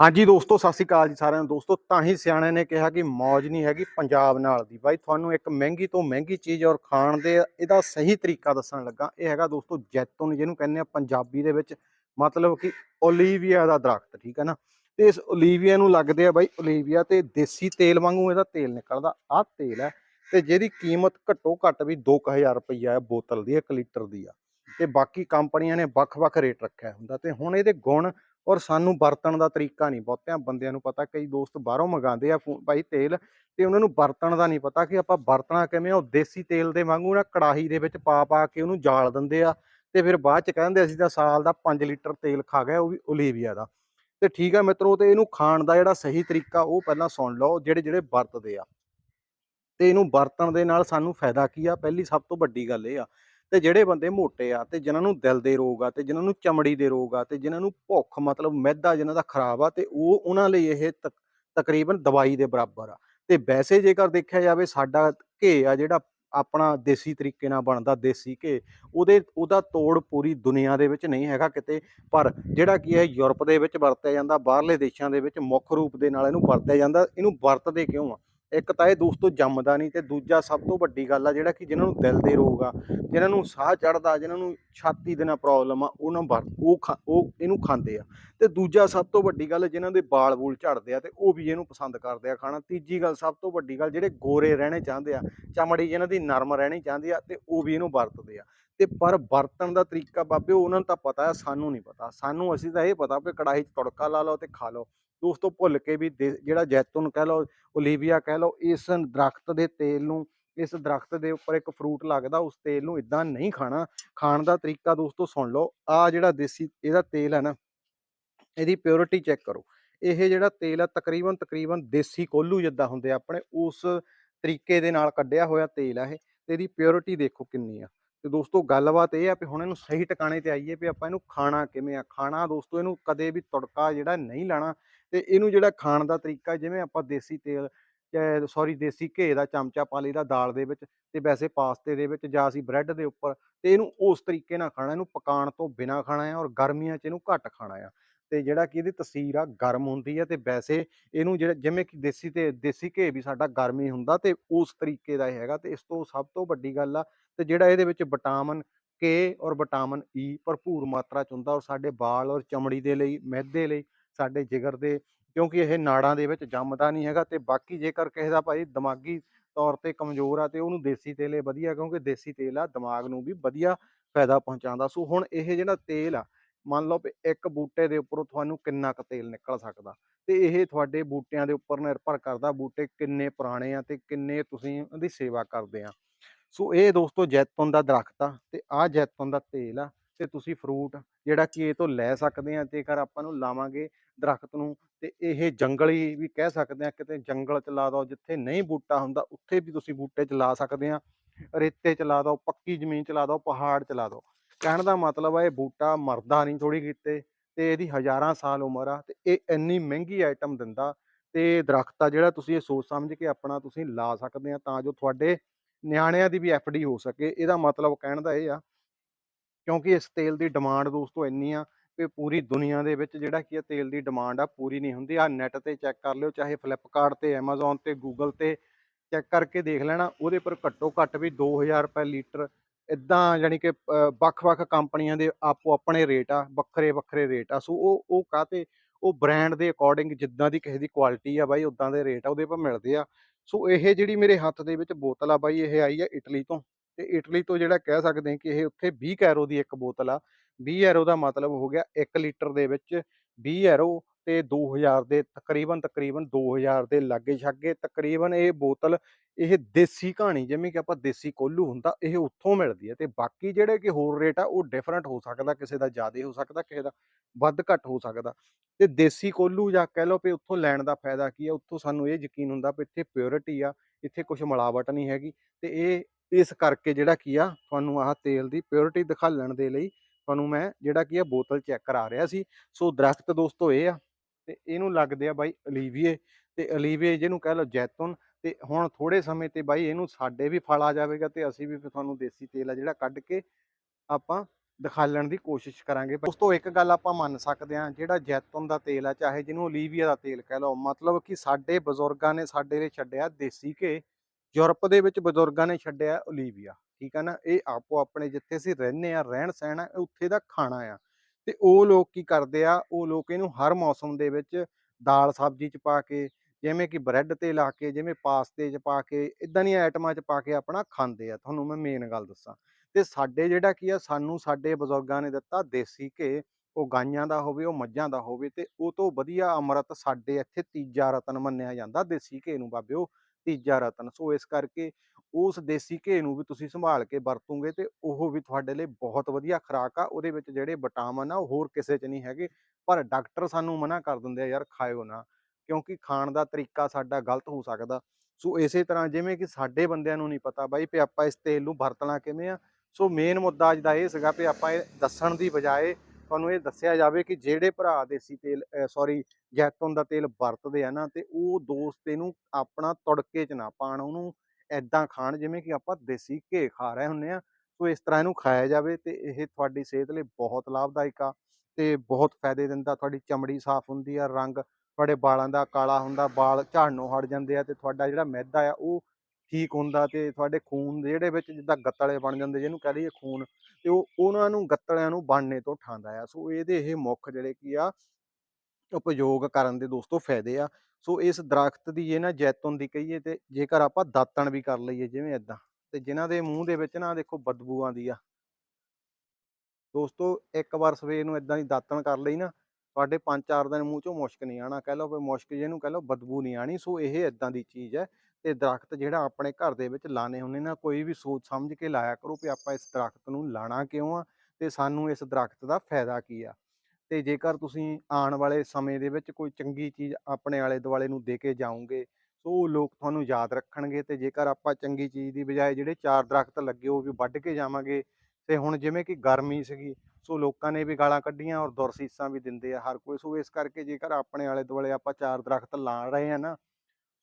ਹਾਂਜੀ ਦੋਸਤੋ, ਸਤਿ ਸ਼੍ਰੀ ਅਕਾਲ ਜੀ ਸਾਰਿਆਂ ਨੂੰ। ਦੋਸਤੋ, ਤਾਂ ਹੀ ਸਿਆਣੇ ਨੇ ਕਿਹਾ ਕਿ ਮੌਜ ਨਹੀਂ ਹੈਗੀ ਪੰਜਾਬ ਨਾਲ ਦੀ। ਬਾਈ, ਤੁਹਾਨੂੰ ਇੱਕ ਮਹਿੰਗੀ ਤੋਂ ਮਹਿੰਗੀ ਚੀਜ਼ ਔਰ ਖਾਣ ਦੇ ਇਹਦਾ ਸਹੀ ਤਰੀਕਾ ਦੱਸਣ ਲੱਗਾ। ਇਹ ਹੈਗਾ ਦੋਸਤੋ ਜੈਤੂਨ ਜਿਹਨੂੰ ਕਹਿੰਦੇ ਆ ਪੰਜਾਬੀ ਦੇ ਵਿੱਚ ਮਤਲਬ ਕਿ ਓਲੀਵੀਆ ਦਾ ਦਰਖਤ, ਠੀਕ ਹੈ ਨਾ? ਤੇ ਇਸ ਓਲੀਵੀਆ ਨੂੰ ਲੱਗਦੇ ਆ ਬਾਈ ਓਲੀਵੀਆ ਤੇ ਦੇਸੀ ਤੇਲ ਵਾਂਗੂ ਇਹਦਾ ਤੇਲ ਨਿਕਲਦਾ। ਆਹ ਤੇਲ ਹੈ ਤੇ ਜਿਹਦੀ ਕੀਮਤ ਘੱਟੋ ਘੱਟ ਵੀ 2000 ਰੁਪਈਆ ਹੈ ਬੋਤਲ ਦੀ 1 ਲੀਟਰ ਦੀ ਆ। ਤੇ ਬਾਕੀ ਕੰਪਨੀਆਂ ਨੇ ਵੱਖ-ਵੱਖ ਰੇਟ ਰੱਖਿਆ ਹੁੰਦਾ ਤੇ ਹੁਣ ਇਹਦੇ ਗੁਣ ਔਰ ਸਾਨੂੰ ਵਰਤਣ ਦਾ ਤਰੀਕਾ ਨਹੀਂ ਬਹੁਤਿਆਂ ਬੰਦਿਆਂ ਨੂੰ ਪਤਾ, ਕਈ ਦੋਸਤ ਬਾਹਰੋਂ ਮੰਗਾਉਂਦੇ ਆ ਭਾਈ ਤੇਲ ਤੇ ਉਹਨਾਂ ਨੂੰ ਵਰਤਣ ਦਾ ਨਹੀਂ ਪਤਾ ਕਿ ਆਪਾਂ ਵਰਤਣਾ ਕਿਵੇਂ ਆ, ਉਹ ਦੇਸੀ ਤੇਲ ਦੇ ਵਾਂਗੂ ਨਾ ਕੜਾਹੀ ਦੇ ਵਿੱਚ ਪਾ ਪਾ ਕੇ ਉਹਨੂੰ ਜਾਲ ਦਿੰਦੇ ਆ ਤੇ ਫਿਰ ਬਾਅਦ ਚ ਕਹਿੰਦੇ ਅਸੀਂ ਤਾਂ ਸਾਲ ਦਾ 5 ਲੀਟਰ ਤੇਲ ਖਾ ਗਏ ਉਹ ਵੀ ਓਲੀਵੀਆ ਦਾ। ਤੇ ਠੀਕ ਆ ਮਿੱਤਰੋ, ਤੇ ਇਹਨੂੰ ਖਾਣ ਦਾ ਜਿਹੜਾ ਸਹੀ ਤਰੀਕਾ ਉਹ ਪਹਿਲਾਂ ਸੁਣ ਲਓ, ਜਿਹੜੇ ਜਿਹੜੇ ਵਰਤਦੇ ਆ। ਤੇ ਇਹਨੂੰ ਵਰਤਣ ਦੇ ਨਾਲ ਸਾਨੂੰ ਫਾਇਦਾ ਕੀ ਆ? ਪਹਿਲੀ ਸਭ ਤੋਂ ਵੱਡੀ ਗੱਲ ਇਹ ਆ ਤੇ ਜਿਹੜੇ ਬੰਦੇ ਮੋਟੇ ਆ ਤੇ ਜਿਨ੍ਹਾਂ ਨੂੰ ਦਿਲ ਦੇ ਰੋਗ ਆ ਤੇ ਜਿਨ੍ਹਾਂ ਨੂੰ ਚਮੜੀ ਦੇ ਰੋਗ ਆ ਤੇ ਜਿਨ੍ਹਾਂ ਨੂੰ ਭੁੱਖ ਮਤਲਬ ਮਿਹਦਾ ਜਿਨ੍ਹਾਂ ਦਾ ਖਰਾਬ ਆ ਤੇ ਉਹ ਉਹਨਾਂ ਲਈ ਇਹ ਤਕ- ਤਕਰੀਬਨ ਦਵਾਈ ਦੇ ਬਰਾਬਰ ਆ। ਤੇ ਵੈਸੇ ਜੇਕਰ ਦੇਖਿਆ ਜਾਵੇ ਸਾਡਾ ਘੇ ਆ ਜਿਹੜਾ ਆਪਣਾ ਦੇਸੀ ਤਰੀਕੇ ਨਾਲ ਬਣਦਾ ਦੇਸੀ ਘੇ, ਉਹਦੇ, ਉਹਦਾ ਤੋੜ ਪੂਰੀ ਦੁਨੀਆ ਦੇ ਵਿੱਚ ਨਹੀਂ ਹੈਗਾ ਕਿਤੇ, ਪਰ ਜਿਹੜਾ ਕੀ ਹੈ ਯੂਰਪ ਦੇ ਵਿੱਚ ਵਰਤਿਆ ਜਾਂਦਾ, ਬਾਹਰਲੇ ਦੇਸ਼ਾਂ ਦੇ ਵਿੱਚ ਮੁੱਖ ਰੂਪ ਦੇ ਨਾਲ ਇਹਨੂੰ ਵਰਤਿਆ ਜਾਂਦਾ, ਇਹਨੂੰ ਵਰਤਦੇ ਕਿਉਂ ਆ? ਇੱਕ ਤਾਂ ਇਹ ਦੋਸਤੋ ਜੰਮਦਾ ਨਹੀਂ ਤੇ ਦੂਜਾ ਸਭ ਤੋਂ ਵੱਡੀ ਗੱਲ ਆ ਜਿਹੜਾ ਕਿ ਜਿਨ੍ਹਾਂ ਨੂੰ ਦਿਲ ਦੇ ਰੋਗ ਆ, ਜਿਨ੍ਹਾਂ ਨੂੰ ਸਾਹ ਚੜਦਾ ਜਿਨ੍ਹਾਂ ਨੂੰ ਛਾਤੀ ਦੇ ਨਾਲ ਪ੍ਰੋਬਲਮ ਆ ਉਹਨਾਂ ਵਰ ਉਹ ਖਾ- ਉਹ ਇਹਨੂੰ ਖਾਂਦੇ ਆ। ਤੇ ਦੂਜਾ ਸਭ ਤੋਂ ਵੱਡੀ ਗੱਲ ਜਿਨ੍ਹਾਂ ਦੇ ਵਾਲ ਬੂਲ ਝੜਦੇ ਆ ਤੇ ਉਹ ਵੀ ਇਹਨੂੰ ਪਸੰਦ ਕਰਦੇ ਆ ਖਾਣਾ। ਤੀਜੀ ਗੱਲ ਸਭ ਤੋਂ ਵੱਡੀ ਗੱਲ ਜਿਹੜੇ ਗੋਰੇ ਰਹਿਣੇ ਚਾਹੁੰਦੇ ਆ ਚਮੜੀ ਜਿਹਨਾਂ ਦੀ ਨਰਮ ਰਹਿਣੀ ਚਾਹੁੰਦੀ ਆ ਤੇ ਉਹ ਵੀ ਇਹਨੂੰ ਵਰਤਦੇ ਆ। ਤੇ ਪਰ ਵਰਤਣ ਦਾ ਤਰੀਕਾ ਬਾਬੇ, ਉਹਨਾਂ ਨੂੰ ਤਾਂ ਪਤਾ ਹੈ, ਸਾਨੂੰ ਨਹੀਂ ਪਤਾ। ਸਾਨੂੰ ਅਸੀਂ ਤਾਂ ਇਹ ਪਤਾ ਕਿ ਕੜਾਹੀ 'ਚ ਤੜਕਾ ਲਾ ਲਓ ਤੇ ਖਾ ਲਓ। ਦੋਸਤੋ, ਭੁੱਲ ਕੇ ਵੀ ਦੇ- ਜਿਹੜਾ ਜੈਤੂਨ ਕਹਿ ਲਓ, ਓਲੀਵੀਆ ਕਹਿ ਲਓ, ਇਸ ਦਰਖਤ ਦੇ ਤੇਲ ਨੂੰ, ਇਸ ਦਰਖਤ ਦੇ ਉੱਪਰ ਇੱਕ ਫਰੂਟ ਲੱਗਦਾ, ਉਸ ਤੇਲ ਨੂੰ ਇਦਾਂ ਨਹੀਂ ਖਾਣਾ। ਖਾਣ ਦਾ ਤਰੀਕਾ ਦੋਸਤੋ ਸੁਣ ਲਓ ਆ ਜਿਹੜਾ ਦੇਸੀ, ਇਹਦਾ ਤੇਲ ਹੈ ਨਾ, ਇਹਦੀ ਪਿਓਰਿਟੀ ਚੈੱਕ ਕਰੋ। ਇਹ ਜਿਹੜਾ ਤੇਲ ਆ ਤਕਰੀਬਨ ਤਕਰੀਬਨ ਦੇਸੀ ਕੋਲੂ ਜਿੱਦਾਂ ਹੁੰਦੇ ਆ, ਆਪਣੇ ਉਸ ਤਰੀਕੇ ਦੇ ਨਾਲ ਕੱਢਿਆ ਹੋਇਆ ਤੇਲ ਆ ਇਹ, ਤੇ ਇਹਦੀ ਪਿਓਰਿਟੀ ਦੇਖੋ ਕਿੰਨੀ ਆ। ਤੇ ਦੋਸਤੋ ਗੱਲਬਾਤ ਇਹ ਆ ਵੀ ਹੁਣ ਇਹਨੂੰ ਸਹੀ ਟਿਕਾਣੇ ਤੇ ਆਈਏ ਵੀ ਆਪਾਂ ਇਹਨੂੰ ਖਾਣਾ ਕਿਵੇਂ ਆ। ਖਾਣਾ ਦੋਸਤੋ ਇਹਨੂੰ ਕਦੇ ਵੀ ਤੜਕਾ ਜਿਹੜਾ ਨਹੀਂ ਲਾਣਾ ਤੇ ਇਹਨੂੰ ਜਿਹੜਾ ਖਾਣ ਦਾ ਤਰੀਕਾ ਜਿਵੇਂ ਆਪਾਂ ਦੇਸੀ ਤੇਲ ਸੌਰੀ ਦੇਸੀ ਘੇ ਦਾ ਚਮਚਾ ਪਾ ਲਈਦਾ ਦਾਲ ਦੇ ਵਿੱਚ ਤੇ ਵੈਸੇ ਪਾਸਤੇ ਦੇ ਵਿੱਚ ਜਾਂ ਅਸੀਂ ਬ੍ਰੈਡ ਦੇ ਉੱਪਰ ਤੇ ਇਹਨੂੰ ਉਸ ਤਰੀਕੇ ਨਾਲ ਖਾਣਾ, ਇਹਨੂੰ ਪਕਾਉਣ ਤੋਂ ਬਿਨਾ ਖਾਣਾ ਹੈ ਔਰ ਗਰਮੀਆਂ 'ਚ ਇਹਨੂੰ ਘੱਟ ਖਾਣਾ ਆ। ਤੇ ਜਿਹੜਾ ਕਿ ਇਹਦੀ ਤਸੀਰ ਆ ਗਰਮ ਹੁੰਦੀ ਹੈ ਤੇ ਵੈਸੇ ਇਹਨੂੰ ਜਿਹੜਾ ਜਿਵੇਂ ਕਿ ਦੇਸੀ ਤੇ, ਦੇਸੀ ਘੇ ਵੀ ਸਾਡਾ ਗਰਮੀ ਹੁੰਦਾ ਤੇ ਉਸ ਤਰੀਕੇ ਦਾ ਇਹ ਹੈਗਾ ਤੇ ਇਸ ਤੋਂ ਸਭ ਤੋਂ ਵੱਡੀ ਗੱਲ ਆ ਤੇ ਜਿਹੜਾ ਇਹਦੇ ਵਿੱਚ ਵਿਟਾਮਿਨ ਕੇ ਔਰ ਵਿਟਾਮਿਨ ਈ ਭਰਪੂਰ ਮਾਤਰਾ ਚ ਹੁੰਦਾ ਔਰ ਸਾਡੇ ਵਾਲ ਔਰ ਚਮੜੀ ਦੇ ਲਈ ਮਿਹਦੇ ਲਈ, ਸਾਡੇ ਜਿਗਰ ਦੇ, ਕਿਉਂਕਿ ਇਹ ਨਾੜਾਂ ਦੇ ਵਿੱਚ ਜੰਮਦਾ ਨਹੀਂ ਹੈਗਾ ਤੇ ਬਾਕੀ ਜੇਕਰ ਕਿਸੇ ਦਾ ਭਾਈ ਦਿਮਾਗੀ ਤੌਰ ਤੇ ਕਮਜ਼ੋਰ ਆ ਤੇ ਉਹਨੂੰ ਦੇਸੀ ਤੇਲ ਇਹ ਵਧੀਆ ਕਿਉਂਕਿ ਦੇਸੀ ਤੇਲ ਆ, ਦਿਮਾਗ ਨੂੰ ਵੀ ਵਧੀਆ ਫਾਇਦਾ ਪਹੁੰਚਾਉਂਦਾ। ਸੋ ਹੁਣ ਇਹ ਜਿਹੜਾ ਤੇਲ ਆ, ਮੰਨ ਲਓ ਵੀ ਇੱਕ ਬੂਟੇ ਦੇ ਉੱਪਰੋਂ ਤੁਹਾਨੂੰ ਕਿੰਨਾ ਕੁ ਤੇਲ ਨਿਕਲ ਸਕਦਾ? ਤੇ ਇਹ ਤੁਹਾਡੇ ਬੂਟਿਆਂ ਦੇ ਉੱਪਰ ਨਿਰਭਰ ਕਰਦਾ ਬੂਟੇ ਕਿੰਨੇ ਪੁਰਾਣੇ ਆ ਤੇ ਕਿੰਨੇ ਤੁਸੀਂ ਉਹਦੀ ਸੇਵਾ ਕਰਦੇ ਆ। ਸੋ ਇਹ ਦੋਸਤੋ ਜੈਤੂਨ ਦਾ ਦਰਖਤ ਆ ਤੇ ਆਹ ਜੈਤੂਨ ਦਾ ਤੇਲ ਆ ਤੇ ਤੁਸੀਂ ਫਰੂਟ ਜਿਹੜਾ ਕਿ ਇਹ ਤੋਂ ਲੈ ਸਕਦੇ ਆ, ਜੇਕਰ ਆਪਾਂ ਨੂੰ ਲਾਵਾਂਗੇ ਦਰਖਤ ਨੂੰ ਤੇ ਇਹ ਜੰਗਲੀ ਵੀ ਕਹਿ ਸਕਦੇ ਆ, ਕਿਤੇ ਜੰਗਲ ਚ ਲਾ ਦਿਓ ਜਿੱਥੇ ਨਹੀਂ ਬੂਟਾ ਹੁੰਦਾ ਉੱਥੇ ਵੀ ਤੁਸੀਂ ਬੂਟੇ ਚ ਲਾ ਸਕਦੇ ਆ, ਰੇਤੇ ਚ ਲਾ ਦਿਓ ਪੱਕੀ ਜ਼ਮੀਨ ਚ ਲਾ ਦਿਓ ਪਹਾੜ ਚ ਲਾ ਦਿਓ ਕਹਿਣ ਦਾ ਮਤਲਬ ਆ ਇਹ ਬੂਟਾ ਮਰਦਾ ਨਹੀਂ ਥੋੜੀ ਕੀਤੇ ਤੇ ਇਹਦੀ ਹਜ਼ਾਰਾਂ ਸਾਲ ਉਮਰ ਆ ਤੇ ਇਹ ਇੰਨੀ ਮਹਿੰਗੀ ਆਈਟਮ ਦਿੰਦਾ ਤੇ ਦਰਖਤ ਆ ਜਿਹੜਾ ਤੁਸੀਂ ਇਹ ਸੋਚ ਸਮਝ ਕੇ ਆਪਣਾ ਤੁਸੀਂ ਲਾ ਸਕਦੇ ਆ ਤਾਂ ਜੋ ਤੁਹਾਡੇ ਨਿਆਣਿਆਂ ਦੀ ਵੀ ਐਫਡੀ ਹੋ ਸਕੇ, ਇਹਦਾ ਮਤਲਬ ਕਹਿਣ ਦਾ ਇਹ ਆ, ਕਿਉਂਕਿ ਇਸ ਤੇਲ ਦੀ ਡਿਮਾਂਡ ਦੋਸਤੋ ਇੰਨੀ ਆ ਕਿ ਪੂਰੀ ਦੁਨੀਆ ਦੇ ਵਿੱਚ ਜਿਹੜਾ ਕੀ ਆ ਤੇਲ ਦੀ ਡਿਮਾਂਡ ਆ ਪੂਰੀ ਨਹੀਂ ਹੁੰਦੀ ਆ ਨੈਟ ਤੇ ਚੈੱਕ ਕਰ ਲਿਓ, ਚਾਹੇ ਫਲਿੱਪਕਾਰਟ ਤੇ ਐਮਾਜ਼ੋਨ ਤੇ ਗੂਗਲ ਤੇ ਚੈੱਕ ਕਰਕੇ ਦੇਖ ਲੈਣਾ, ਉਹਦੇ ਪਰ ਘੱਟੋ ਘੱਟ ਵੀ 2000 ਰੁਪਏ ਲੀਟਰ ਇਦਾਂ ਯਾਨੀ ਕਿ ਵੱਖ-ਵੱਖ ਕੰਪਨੀਆਂ ਦੇ ਆਪੋ ਆਪਣੇ ਰੇਟ ਆ ਵੱਖਰੇ ਵੱਖਰੇ ਰੇਟ ਆ, ਸੋ ਉਹ ਉਹ ਕਾਤੇ ਉਹ ਬ੍ਰਾਂਡ ਦੇ ਅਕੋਰਡਿੰਗ ਜਿੱਦਾਂ ਦੀ ਕਿਸੇ ਦੀ ਕੁਆਲਿਟੀ ਆ ਬਾਈ ਉਦਾਂ ਦੇ ਰੇਟ ਆ, ਉਹਦੇ ਪਰ ਮਿਲਦੇ ਆ। ਸੋ ਇਹ ਜਿਹੜੀ ਮੇਰੇ ਹੱਥ ਦੇ ਵਿੱਚ ਬੋਤਲ ਆ ਬਾਈ, ਇਹ ਆਈ ਆ ਇਟਲੀ ਤੋਂ। ਤੇ ਇਟਲੀ ਤੋਂ ਜਿਹੜਾ ਕਹਿ ਸਕਦੇ ਹਾਂ ਕਿ ਇਹ ਉੱਥੇ 20 ਕੈਰੋ ਦੀ ਇੱਕ ਬੋਤਲ ਆ। 20 ਐਰੋ ਦਾ ਮਤਲਬ ਹੋ ਗਿਆ 1 ਲੀਟਰ ਦੇ ਵਿੱਚ 20 ਐਰੋ ਤੇ 2000 ਦੇ ਤਕਰੀਬਨ ਤਕਰੀਬਨ 2000 ਦੇ ਲਾਗੇ ਛਾਗੇ ਤਕਰੀਬਨ ਇਹ ਬੋਤਲ, ਇਹ ਦੇਸੀ ਕਹਾਣੀ ਜਿਵੇਂ ਕਿ ਆਪਾਂ ਦੇਸੀ ਕੋਲੂ ਹੁੰਦਾ, ਇਹ ਉੱਥੋਂ ਮਿਲਦੀ ਹੈ ਤੇ ਬਾਕੀ ਜਿਹੜੇ ਕਿ ਹੋਰ ਰੇਟ ਆ ਉਹ ਡਿਫਰੈਂਟ ਹੋ ਸਕਦਾ, ਕਿਸੇ ਦਾ ਜ਼ਿਆਦਾ ਹੋ ਸਕਦਾ, ਕਿਸੇ ਦਾ ਵੱਧ ਘੱਟ ਹੋ ਸਕਦਾ। ਤੇ ਦੇਸੀ ਕੋਲੂ ਜਾਂ ਕਹਿ ਲਓ ਵੀ ਉੱਥੋਂ ਲੈਣ ਦਾ ਫਾਇਦਾ ਕੀ ਹੈ, ਉੱਥੋਂ ਸਾਨੂੰ ਇਹ ਯਕੀਨ ਹੁੰਦਾ ਵੀ ਇੱਥੇ ਪਿਓਰਿਟੀ ਆ, ਇੱਥੇ ਕੁਝ ਮਿਲਾਵਟ ਨਹੀਂ ਹੈਗੀ ਤੇ ਇਹ, ਇਸ ਕਰਕੇ ਜਿਹੜਾ ਕੀ ਆ, ਤੁਹਾਨੂੰ ਆਹ ਤੇਲ ਦੀ ਪਿਓਰਿਟੀ ਦਿਖਾਲਣ ਦੇ ਲਈ ਤੁਹਾਨੂੰ ਮੈਂ ਜਿਹੜਾ ਕੀ ਆ ਬੋਤਲ ਚੈੱਕ ਕਰਾ ਰਿਹਾ ਸੀ। ਸੋ ਦਰਖਤ ਦੋਸਤੋ ਇਹ ਆ। ਤੇ ਇਹਨੂੰ ਲੱਗਦੇ ਆ ਬਾਈ ਅਲੀਵੀਏ, ਤੇ ਅਲੀਵੀਏ ਜਿਹਨੂੰ ਕਹਿ ਲਓ ਜੈਤੂਨ, ਤੇ ਹੁਣ ਥੋੜੇ ਸਮੇਂ ਤੇ ਬਾਈ ਇਹਨੂੰ ਸਾਡੇ ਵੀ ਫਲ ਆ ਜਾਵੇਗਾ ਤੇ ਅਸੀਂ ਵੀ ਤੁਹਾਨੂੰ ਦੇਸੀ ਤੇਲ ਆ ਜਿਹੜਾ ਕੱਢ ਕੇ ਆਪਾਂ ਦਿਖਾਲਣ ਦੀ ਕੋਸ਼ਿਸ਼ ਕਰਾਂਗੇ। ਉਸ ਤੋਂ ਇੱਕ ਗੱਲ ਆਪਾਂ ਮੰਨ ਸਕਦੇ ਹਾਂ, ਜਿਹੜਾ ਜੈਤੂਨ ਦਾ ਤੇਲ ਆ, ਚਾਹੇ ਜਿਹਨੂੰ ਓਲੀਵੀਆ ਦਾ ਤੇਲ ਕਹਿ ਲਓ, ਮਤਲਬ ਕਿ ਸਾਡੇ ਬਜ਼ੁਰਗਾਂ ਨੇ ਸਾਡੇ ਲਈ ਛੱਡਿਆ ਦੇਸੀ ਘੇ, ਯੂਰਪ ਦੇ ਵਿੱਚ ਬਜ਼ੁਰਗਾਂ ਨੇ ਛੱਡਿਆ ਓਲੀਵੀਆ ਠੀਕ ਆ ਨਾ? ਇਹ ਆਪੋ ਆਪਣੇ ਜਿੱਥੇ ਅਸੀਂ ਰਹਿੰਦੇ ਆ ਰਹਿਣ ਸਹਿਣ ਆ, ਉੱਥੇ ਦਾ ਖਾਣਾ ਆ। ਤੇ ਉਹ ਲੋਕ ਕੀ ਕਰਦੇ ਆ, ਉਹ ਲੋਕ ਇਹਨੂੰ ਹਰ ਮੌਸਮ ਦੇ ਵਿੱਚ ਦਾਲ ਸਬਜ਼ੀ ਚ ਪਾ ਕੇ, ਜਿਵੇਂ ਕਿ ਬ੍ਰੈਡ ਤੇ ਲਾ ਕੇ, ਜਿਵੇਂ ਪਾਸਤੇ ਚ ਪਾ ਕੇ, ਇਦਾਂ ਦੀਆਂ ਆਈਟਮਾਂ ਚ ਪਾ ਕੇ ਆਪਣਾ ਖਾਂਦੇ ਆ। ਤੁਹਾਨੂੰ ਮੈਂ ਮੇਨ ਗੱਲ ਦੱਸਾਂ। ਤੇ ਸਾਡੇ ਜਿਹੜਾ ਕੀ ਆ, ਸਾਨੂੰ ਸਾਡੇ ਬਜ਼ੁਰਗਾਂ ਨੇ ਦਿੱਤਾ ਦੇਸੀ ਘੇ, ਉਹ ਗਾਈਆਂ ਦਾ ਹੋਵੇ, ਉਹ ਮੱਝਾਂ ਦਾ ਹੋਵੇ, ਤੇ ਉਹ ਤੋਂ ਵਧੀਆ ਅੰਮ੍ਰਿਤ ਸਾਡੇ ਇੱਥੇ ਤੀਜਾ ਰਤਨ ਮੰਨਿਆ ਜਾਂਦਾ ਦੇਸੀ ਘੇ ਨੂੰ, ਬਾਬਿਓ। ਤੀਜਾ ਰਤਨ। ਸੋ ਇਸ ਕਰਕੇ ਉਸ ਦੇਸੀ ਘੇ ਨੂੰ ਵੀ ਤੁਸੀਂ ਸੰਭਾਲ ਕੇ ਵਰਤੋਗੇ ਤੇ ਉਹ ਵੀ ਤੁਹਾਡੇ ਲਈ ਬਹੁਤ ਵਧੀਆ ਖੁਰਾਕ ਆ। ਉਹਦੇ ਵਿੱਚ ਜਿਹੜੇ ਵਿਟਾਮਿਨ ਆ ਉਹ ਹੋਰ ਕਿਸੇ 'ਚ ਨਹੀਂ ਹੈਗੇ। ਪਰ ਡਾਕਟਰ ਸਾਨੂੰ ਮਨਾ ਕਰ ਦਿੰਦੇ ਆ, ਯਾਰ ਖਾਇਓ ਨਾ, ਕਿਉਂਕਿ ਖਾਣ ਦਾ ਤਰੀਕਾ ਸਾਡਾ ਗਲਤ ਹੋ ਸਕਦਾ। ਸੋ ਇਸੇ ਤਰ੍ਹਾਂ ਜਿਵੇਂ ਕਿ ਸਾਡੇ ਬੰਦਿਆਂ ਨੂੰ ਨਹੀਂ ਪਤਾ ਬਾਈ ਵੀ ਆਪਾਂ ਇਸ ਤੇਲ ਨੂੰ ਵਰਤਣਾ ਕਿਵੇਂ ਆ। ਸੋ ਮੇਨ ਮੁੱਦਾ ਅੱਜ ਦਾ ਇਹ ਸੀਗਾ ਵੀ ਆਪਾਂ ਇਹ ਦੱਸਣ ਦੀ ਬਜਾਏ ਤੁਹਾਨੂੰ ਇਹ ਦੱਸਿਆ ਜਾਵੇ ਕਿ ਜਿਹੜੇ ਭਰਾ ਦੇਸੀ ਤੇਲ ਸੌਰੀ ਜੈਤੂਨ ਦਾ ਤੇਲ ਵਰਤਦੇ ਆ ਨਾ, ਤੇ ਉਹ ਦੋਸਤ ਇਹਨੂੰ ਆਪਣਾ ਤੜਕੇ 'ਚ ਨਾ ਪਾਣ, ਉਹਨੂੰ ਐਦਾਂ ਖਾਣ ਜਿਵੇਂ ਕਿ ਆਪਾਂ ਦੇਸੀ ਘੇ ਖਾ ਰਹੇ ਹੁੰਨੇ ਆ। ਸੋ ਇਸ ਤਰ੍ਹਾਂ ਇਹਨੂੰ ਖਾਇਆ ਜਾਵੇ ਤੇ ਇਹ ਤੁਹਾਡੀ ਸਿਹਤ ਲਈ ਬਹੁਤ ਲਾਭਦਾਇਕ ਆ ਤੇ ਬਹੁਤ ਫਾਇਦੇ ਦਿੰਦਾ। ਤੁਹਾਡੀ ਚਮੜੀ ਸਾਫ਼ ਹੁੰਦੀ ਆ, ਰੰਗ ਤੁਹਾਡੇ ਵਾਲਾਂ ਦਾ ਕਾਲਾ ਹੁੰਦਾ, ਵਾਲ ਝੜਨੋਂ ਹਟ ਜਾਂਦੇ ਆ ਤੇ ਤੁਹਾਡਾ ਜਿਹੜਾ ਮੈਦਾ ਆ, ਉਹ ਠੀਕ ਹੁੰਦਾ ਤੇ ਤੁਹਾਡੇ ਖੂਨ ਦੇ ਜਿਹੜੇ ਵਿੱਚ ਜਿੱਦਾਂ ਗੱਤਲੇ ਬਣ ਜਾਂਦੇ ਜਿਹਨੂੰ ਕਹਿ ਲਈਏ ਖੂਨ, ਤੇ ਉਹ ਉਹਨਾਂ ਨੂੰ ਗੱਤਲਿਆਂ ਨੂੰ ਬਣਨੇ ਤੋਂ ਠਾਂਦਾ ਆ। ਸੋ ਇਹਦੇ ਇਹ ਮੁੱਖ ਜਿਹੜੇ ਕੀ ਆ, ਉਪਯੋਗ ਕਰਨ ਦੇ ਦੋਸਤੋ ਫਾਇਦੇ ਆ। ਸੋ ਇਸ ਦਰਖਤ ਦੀ ਇਹ ਨਾ ਜੈਤੂਨ ਦੀ ਕਹੀਏ ਤੇ ਜੇਕਰ ਆਪਾਂ ਦਾਤਣ ਵੀ ਕਰ ਲਈਏ ਜਿਵੇਂ ਇਦਾਂ ਤੇ ਜਿਨ੍ਹਾਂ ਦੇ ਮੂੰਹ ਦੇ ਵਿੱਚ ਨਾ ਦੇਖੋ ਬਦਬੂ ਆਉਂਦੀ ਆ। ਦੋਸਤੋ ਇੱਕ ਵਾਰ ਸਵੇਰ ਨੂੰ ਇਦਾਂ ਦੀ ਦਾਤਣ ਕਰ ਲਈ ਨਾ, ਤੁਹਾਡੇ 5-4 ਦਿਨ ਮੂੰਹ ਚੋਂ ਮੁਸ਼ਕ ਨਹੀਂ ਆਣਾ ਕਹਿ ਲਓ ਵੀ ਮੁਸ਼ਕ ਜਿਹਨੂੰ ਕਹਿ ਲਓ ਬਦਬੂ ਨਹੀਂ ਆਣੀ ਸੋ ਇਹ ਇਦਾਂ ਦੀ ਚੀਜ਼ ਹੈ। ਤੇ ਦਰਖਤ ਜਿਹੜਾ ਆਪਣੇ ਘਰ ਦੇ ਵਿੱਚ ਲਾਣੇ ਹੁੰਦੇ ਨਾ, ਕੋਈ ਵੀ ਸੋਚ ਸਮਝ ਕੇ ਲਾਇਆ ਕਰੋ ਵੀ ਆਪਾਂ ਇਸ ਦਰਖਤ ਨੂੰ ਲਾਣਾ ਕਿਉਂ ਆ ਤੇ ਸਾਨੂੰ ਇਸ ਦਰਖਤ ਦਾ ਫਾਇਦਾ ਕੀ ਆ। ਤੇ ਜੇਕਰ ਤੁਸੀਂ ਆਉਣ ਵਾਲੇ ਸਮੇਂ ਦੇ ਵਿੱਚ ਕੋਈ ਚੰਗੀ ਚੀਜ਼ ਆਪਣੇ ਆਲੇ ਦੁਆਲੇ ਨੂੰ ਦੇ ਕੇ ਜਾਓਗੇ, ਸੋ ਉਹ ਲੋਕ ਤੁਹਾਨੂੰ ਯਾਦ ਰੱਖਣਗੇ ਤੇ ਜੇਕਰ ਆਪਾਂ ਚੰਗੀ ਚੀਜ਼ ਦੀ ਬਜਾਏ ਜਿਹੜੇ ਚਾਰ ਦਰਖਤ ਲੱਗੇ ਉਹ ਵੀ ਵੱਢ ਕੇ ਜਾਵਾਂਗੇ ਤੇ ਹੁਣ ਜਿਵੇਂ ਕਿ ਗਰਮੀ ਸੀਗੀ, ਸੋ ਲੋਕਾਂ ਨੇ ਵੀ ਗਾਲਾਂ ਕੱਢੀਆਂ ਔਰ ਦੁਰਸੀਸਾਂ ਵੀ ਦਿੰਦੇ ਆ ਹਰ ਕੋਈ, ਸੋ ਇਸ ਕਰਕੇ ਜੇਕਰ ਆਪਣੇ ਆਲੇ ਦੁਆਲੇ ਆਪਾਂ ਚਾਰ ਦਰਖਤ ਲਾ ਰਹੇ ਆ ਨਾ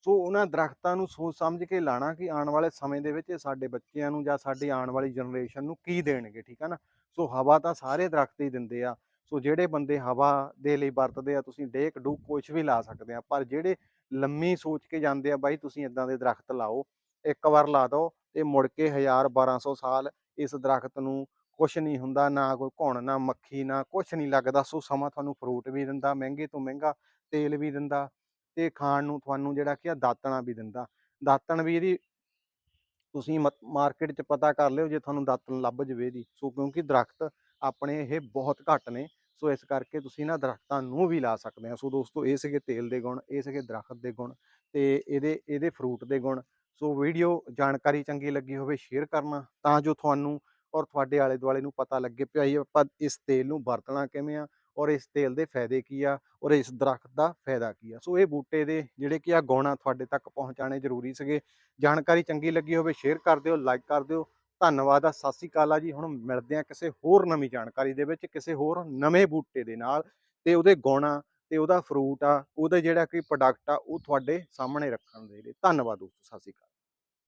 ਸੋ ਉਹਨਾਂ ਦਰਖਤਾਂ ਨੂੰ ਸੋਚ ਸਮਝ ਕੇ ਲਾਣਾ ਕਿ ਆਉਣ ਵਾਲੇ ਸਮੇਂ ਦੇ ਵਿੱਚ ਇਹ ਸਾਡੇ ਬੱਚਿਆਂ ਨੂੰ ਜਾਂ ਸਾਡੀ ਆਉਣ ਵਾਲੀ ਜਨਰੇਸ਼ਨ ਨੂੰ ਕੀ ਦੇਣਗੇ, ਠੀਕ ਹੈ ਨਾ? ਸੋ ਹਵਾ ਤਾਂ ਸਾਰੇ ਦਰਖਤ ਹੀ ਦਿੰਦੇ ਆ, ਸੋ ਜਿਹੜੇ ਬੰਦੇ ਹਵਾ ਦੇ ਲਈ ਵਰਤਦੇ ਆ, ਤੁਸੀਂ ਡੇਕ ਡੂਕ ਕੁਝ ਵੀ ਲਾ ਸਕਦੇ ਆ, ਪਰ ਜਿਹੜੇ ਲੰਮੀ ਸੋਚ ਕੇ ਜਾਂਦੇ ਆ, ਬਾਈ ਤੁਸੀਂ ਇਦਾਂ ਦੇ ਦਰਖਤ ਲਾਓ, ਇੱਕ ਵਾਰ ਲਾ ਦਿਓ ਤੇ ਮੁੜ ਕੇ 1000 1200 ਸਾਲ ਇਸ ਦਰਖਤ ਨੂੰ ਕੁਛ ਨਹੀਂ ਹੁੰਦਾ, ਨਾ ਕੋਈ ਘੁਣ, ਨਾ ਮੱਖੀ, ਨਾ ਕੁਛ ਨਹੀਂ ਲੱਗਦਾ, ਸੋ ਸਮਾਂ ਤੁਹਾਨੂੰ ਫਰੂਟ ਵੀ ਦਿੰਦਾ, ਮਹਿੰਗੇ ਤੋਂ ਮਹਿੰਗਾ ਤੇਲ ਵੀ ਦਿੰਦਾ ਤੇ ਖਾਣ ਨੂੰ, ਤੁਹਾਨੂੰ ਜਿਹੜਾ ਕੀ ਆ, ਦਾਤਣਾ ਵੀ ਦਿੰਦਾ। ਦਾਤਣ ਵੀ ਇਹਦੀ ਤੁਸੀਂ ਮਾਰਕੀਟ 'ਚ ਪਤਾ ਕਰ ਲਿਓ ਜੇ ਤੁਹਾਨੂੰ ਦਾਤਣ ਲੱਭ ਜਵੇ ਦੀ ਸੋ ਕਿਉਂਕਿ ਦਰਖਤ ਆਪਣੇ ਇਹ ਬਹੁਤ ਘੱਟ ਨੇ, ਸੋ ਇਸ ਕਰਕੇ ਤੁਸੀਂ ਨਾ ਦਰਖਤਾਂ ਨੂੰ ਵੀ ਲਾ ਸਕਦੇ ਆ। ਸੋ ਦੋਸਤੋ, ਇਹ ਸੀਗੇ ਤੇਲ ਦੇ ਗੁਣ, ਇਹ ਸੀਗੇ ਦਰਖਤ ਦੇ ਗੁਣ ਤੇ ਇਹਦੇ ਇਹਦੇ ਫਰੂਟ ਦੇ ਗੁਣ। ਸੋ ਵੀਡੀਓ ਜਾਣਕਾਰੀ ਚੰਗੀ ਲੱਗੀ ਹੋਵੇ, ਸ਼ੇਅਰ ਕਰਨਾ ਤਾਂ ਜੋ ਤੁਹਾਨੂੰ ਔਰ ਤੁਹਾਡੇ ਆਲੇ ਦੁਆਲੇ ਨੂੰ ਪਤਾ ਲੱਗੇ ਭਾਈ ਆਪਾਂ ਇਸ ਤੇਲ ਨੂੰ ਵਰਤਣਾ ਕਿਵੇਂ ਆ। ਔਰ ਇਸ ਤੇਲ ਦੇ ਫਾਇਦੇ ਕੀ ਆ, ਔਰ ਇਸ ਦਰਖਤ ਦਾ ਫਾਇਦਾ ਕੀ ਆ। ਸੋ ਇਹ ਬੂਟੇ ਦੇ ਜਿਹੜੇ ਕੀ ਆ ਗਾਉਣਾ ਤੁਹਾਡੇ ਤੱਕ ਪਹੁੰਚਾਣੇ ਜ਼ਰੂਰੀ ਸੀਗੇ। ਜਾਣਕਾਰੀ ਚੰਗੀ ਲੱਗੀ ਹੋਵੇ ਸ਼ੇਅਰ ਕਰ ਦਿਓ, ਲਾਈਕ ਕਰ ਦਿਓ। ਧੰਨਵਾਦ ਆ, ਸਤਿ ਸ਼੍ਰੀ ਅਕਾਲ ਆ ਜੀ। ਹੁਣ ਮਿਲਦੇ ਆ ਕਿਸੇ ਹੋਰ ਨਵੀਂ ਜਾਣਕਾਰੀ ਦੇ ਵਿੱਚ, ਕਿਸੇ ਹੋਰ ਨਵੇਂ ਬੂਟੇ ਦੇ ਨਾਲ। ਤੇ ਉਹਦੇ ਗਾਉਣਾ ਆ, ਤੇ ਉਹਦਾ ਫਰੂਟ ਆ, ਉਹਦਾ ਜਿਹੜਾ ਕਿ ਪ੍ਰੋਡਕਟ ਆ, ਉਹ ਤੁਹਾਡੇ ਸਾਹਮਣੇ ਰੱਖਣ ਦੇ ਲਈ। ਧੰਨਵਾਦ ਦੋਸਤੋ, ਸਤਿ ਸ਼੍ਰੀ ਅਕਾਲ।